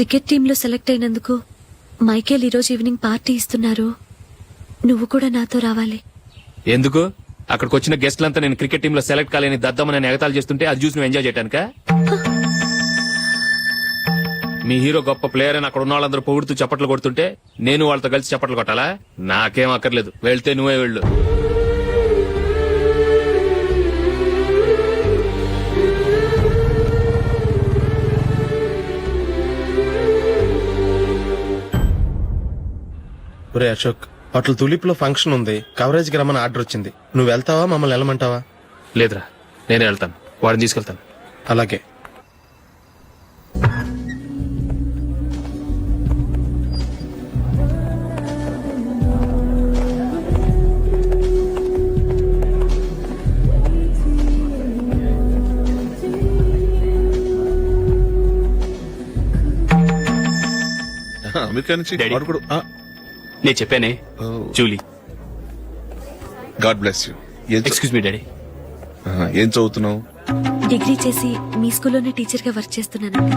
Cricket టీంలో select అయినందుకు Michael ఈరోజు ఈవినింగ్ పార్టీ ఇస్తున్నారు. నువ్వు కూడా నాతో రావాలి. ఎందుకు? అక్కడికి వచ్చిన గెస్ట్లంతా నేను క్రికెట్ టీంలో సెలెక్ట్ కాలేని దద్దమని ఎగతాలు చేస్తుంటే అది చూసి నువ్వు ఎంజాయ్ చేయటానిక? మీ హీరో గొప్ప ప్లేయర్ అని అక్కడ ఉన్న వాళ్ళందరూ పొగుడుతూ చప్పట్లు కొడుతుంటే నేను వాళ్ళతో కలిసి చప్పట్లు కొట్టాలా? నాకేం అక్కర్లేదు. వెళ్తే నువ్వే వెళ్ళు. ఒరే అశోక్ హోటల్ తులిప్లో ఫంక్షన్ ఉంది. కవరేజ్కి రమ్మని ఆర్డర్ వచ్చింది. నువ్వు వెళ్తావా? మమ్మల్ని వెళ్ళమంటావా? లేదురా నేనే వెళ్తాను. వాడిని తీసుకెళ్తాను. అలాగే. అమెరికా నుంచి. వాడు కూడా నేను చెప్పానే Julie. God bless you. Excuse me daddy. ఏం చదువుతున్నావు? డిగ్రీ చేసి మీ స్కూల్లోనే టీచర్గా వర్క్ చేస్తున్నానండి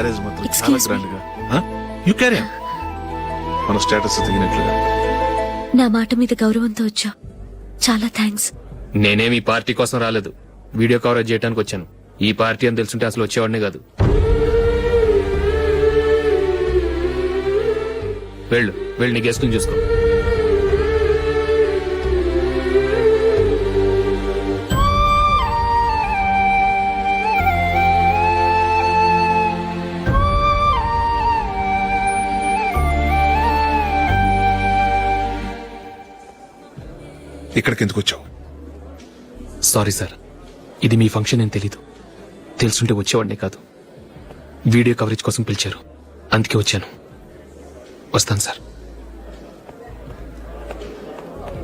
మ్యారేజ్ మాత్రం చాలా Excuse me. గ్రాండ్గా యు క్యారీ మన స్టేటస్ దిగినట్లుగా నా మాట మీద గౌరవంతో వచ్చా. చాలా థ్యాంక్స్ నేనేమి ఈ పార్టీ కోసం రాలేదు. వీడియో కవరేజ్ చేయడానికి వచ్చాను. ఈ పార్టీ అని తెలుసుంటే అసలు వచ్చేవాడినే కాదు. వెళ్ళు. వెళ్ళి నీ గెస్ట్ని చూసుకో. ఇక్కడికి ఎందుకు వచ్చావు సారీ సార్ ఇది మీ ఫంక్షన్ అని తెలీదు. తెలుసుంటే వచ్చేవాడినే కాదు. వీడియో కవరేజ్ కోసం పిలిచారు. అందుకే వచ్చాను. వస్తాను సార్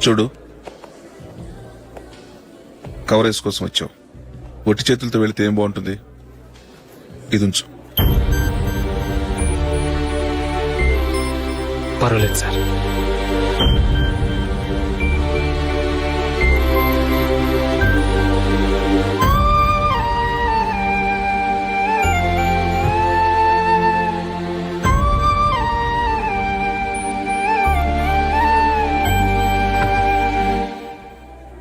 చూడు. కవరేజ్ కోసం వచ్చావు. ఒట్టి చేతులతో వెళితే ఏం బాగుంటుంది? ఇది ఉంచు. పర్వాలేదు సార్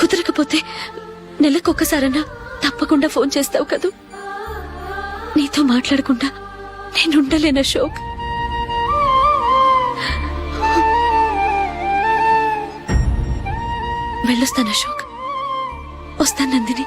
కుదరకపోతే నెలకొకసారన్నా తప్పకుండా ఫోన్ చేస్తావు కదూ? నీతో మాట్లాడకుండా నేనుండలేన అశోక్. వెళ్ళొస్తాను అశోక్. వస్తాను నందిని.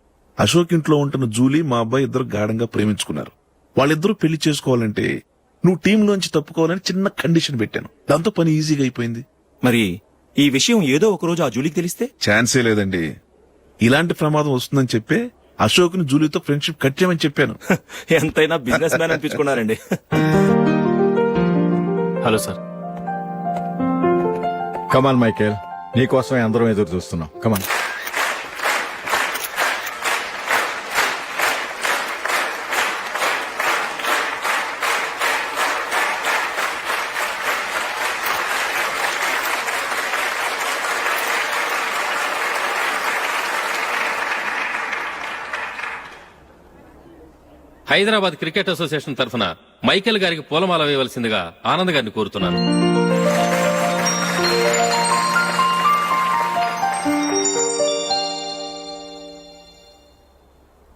అశోక్ ఇంట్లో ఉంటున్న జూలీ మా అబ్బాయి ఇద్దరు గాఢంగా ప్రేమించుకున్నారు. వాళ్ళిద్దరూ పెళ్ళి చేసుకోవాలంటే నువ్వు టీం లోంచి తప్పుకోవాలని చిన్న కండిషన్ పెట్టాను. దాంతో పని ఈజీగా అయిపోయింది. మరి ఈ విషయం ఏదో ఒక రోజు ఆ జూలీకి తెలిస్తే? ఛాన్సే లేదండి. ఇలాంటి ప్రమాదం వస్తుందని చెప్పే అశోక్ని జూలీతో ఫ్రెండ్షిప్ కట్ చేయమని చెప్పాను ఎంతైనా business man అనిపించుకున్నారండి. Hello sir. Come on Michael నీకోసమే అందరం ఎదురు చూస్తున్నాం. Come on. Hyderabad cricket association తరఫున మైకేల్ గారికి పూలమాల వేయవలసిందిగా ఆనంద్ గారిని కోరుతున్నాను.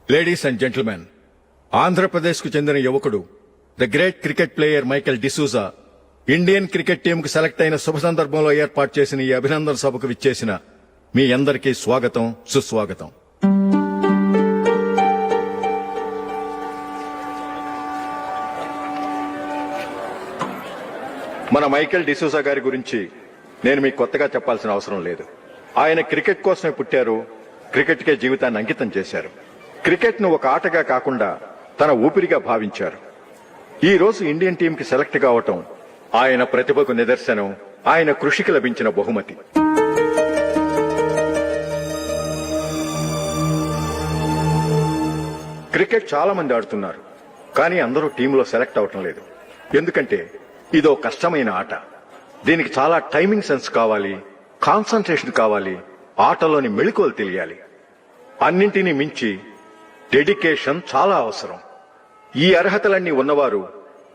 లేడీస్ అండ్ జెంటిల్మెన్ ఆంధ్రప్రదేశ్కు చెందిన యువకుడు the great cricket player Michael D'Souza Indian cricket team కు సెలెక్ట్ అయిన శుభ సందర్భంలో ఏర్పాటు చేసిన ఈ అభినందన సభకు విచ్చేసిన మీ అందరికీ స్వాగతం సుస్వాగతం. మన మైకేల్ డిసూజా గారి గురించి నేను మీకు కొత్తగా చెప్పాల్సిన అవసరం లేదు. ఆయన క్రికెట్ కోసమే పుట్టారు క్రికెట్కే జీవితాన్ని అంకితం చేశారు. క్రికెట్ను ఒక ఆటగా కాకుండా తన ఊపిరిగా భావించారు. ఈ రోజు ఇండియన్ టీంకి సెలెక్ట్ కావటం ఆయన ప్రతిభకు నిదర్శనం ఆయన కృషికి లభించిన బహుమతి. క్రికెట్ చాలా మంది ఆడుతున్నారు కానీ అందరూ టీంలో సెలెక్ట్ అవటం లేదు. ఎందుకంటే ఇదో కష్టమైన ఆట. దీనికి చాలా టైమింగ్ సెన్స్ కావాలి కాన్సన్ట్రేషన్ కావాలి ఆటలోని మెళుకువలు తెలియాలి. అన్నింటినీ మించి డెడికేషన్ చాలా అవసరం. ఈ అర్హతలన్నీ ఉన్నవారు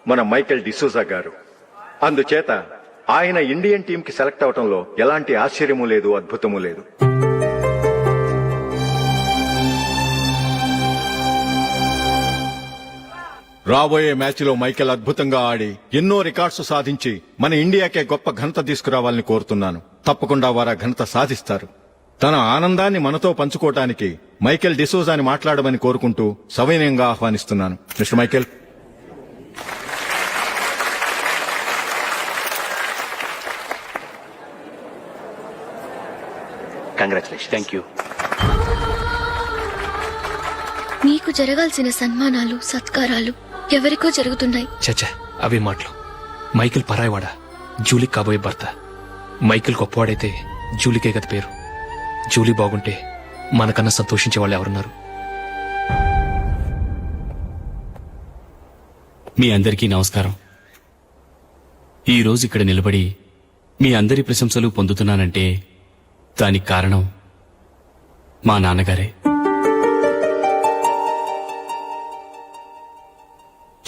మన మైకెల్ డిసూజా గారు. అందుచేత ఆయన ఇండియన్ టీంకి సెలెక్ట్ అవటంలో ఎలాంటి ఆశ్చర్యము లేదు అద్భుతము లేదు. రాబోయే మ్యాచ్లో మైకేల్ అద్భుతంగా ఆడి ఎన్నో రికార్డ్స్ సాధించి మన ఇండియాకే గొప్ప ఘనత తీసుకురావాలని కోరుతున్నాను. తప్పకుండా వారు ఆ ఘనత సాధిస్తారు. తన ఆనందాన్ని మనతో పంచుకోవటానికి మైకేల్ డిసోజాని మాట్లాడమని కోరుకుంటూ సవినయంగా ఆహ్వానిస్తున్నాను. Mister Michael. Congratulation thank you. మీకు జరగాల్సిన సన్మానాలు సత్కారాలు ఎవరికో జరుగుతున్నాయి. చచ్చా అవే మాటలు. మైకిల్ పరాయవాడా? జూలీకి కాబోయే భర్త. మైకిల్ గొప్పవాడైతే జూలీకే గది పేరు. జూలీ బాగుంటే మనకన్నా సంతోషించే వాళ్ళు ఎవరున్నారు? మీ అందరికీ నమస్కారం. ఈ రోజు ఇక్కడ నిలబడి మీ అందరి ప్రశంసలు పొందుతున్నానంటే దానికి కారణం మా నాన్నగారే.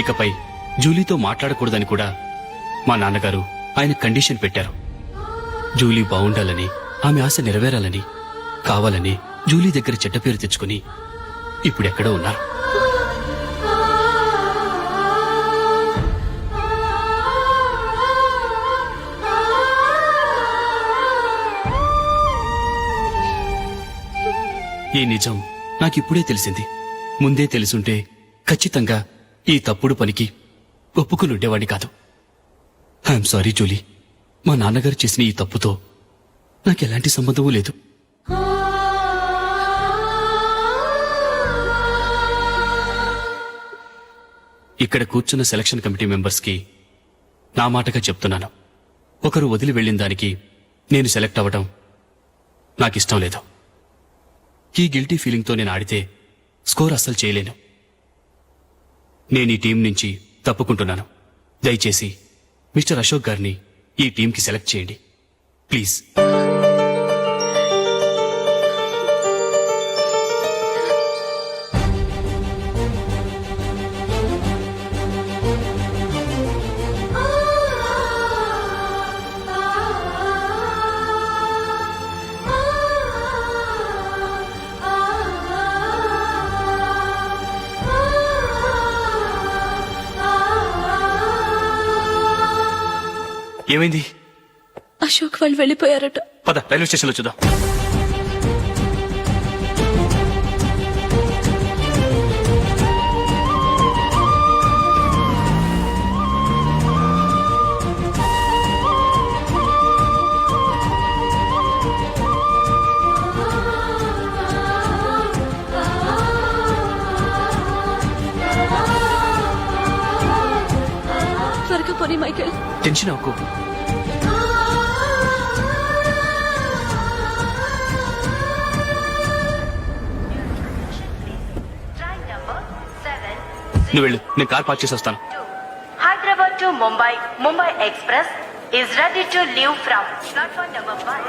ఇకపై జూలీతో మాట్లాడకూడదని కూడా మా నాన్నగారు ఆయన కండిషన్ పెట్టారు. జూలీ బాగుండాలని ఆమె ఆశ నెరవేరాలని కావాలని జూలీ దగ్గర చెడ్డ పేరు తెచ్చుకుని ఇప్పుడెక్కడో ఉన్నారు. ఈ నిజం నాకిప్పుడే తెలిసింది. ముందే తెలుసుంటే ఖచ్చితంగా ఈ తప్పుడు పనికి ఒప్పుకుని కాదు. ఐఎమ్ సారీ జూలీ మా నాన్నగారు చేసిన ఈ తప్పుతో నాకెలాంటి సంబంధమూ లేదు. ఇక్కడ కూర్చున్న సెలక్షన్ కమిటీ మెంబర్స్కి నా మాటగా చెప్తున్నాను. ఒకరు వదిలి వెళ్ళిన దానికి నేను సెలెక్ట్ అవ్వటం నాకిష్టం లేదు. ఈ గిల్టీ ఫీలింగ్తో నేను ఆడితే స్కోర్ అస్సలు చేయలేను. నేను ఈ టీం నుంచి తప్పుకుంటున్నాను. దయచేసి మిస్టర్ అశోక్ గారిని ఈ టీంకి సెలెక్ట్ చేయండి. ప్లీజ్. ఏమైంది? అశోక్ వాళ్ళు వెళ్ళిపోయారట. పద రైల్వే స్టేషన్లో చూద్దాం. త్వరగా పోనీ మైకేల్. టెన్షన్ అవ్వకు. నువ్వు వెళ్ళు నేను కార్ పార్క్ చేసి వస్తాను. Hyderabad to Mumbai Mumbai express is ready to leave from platform number five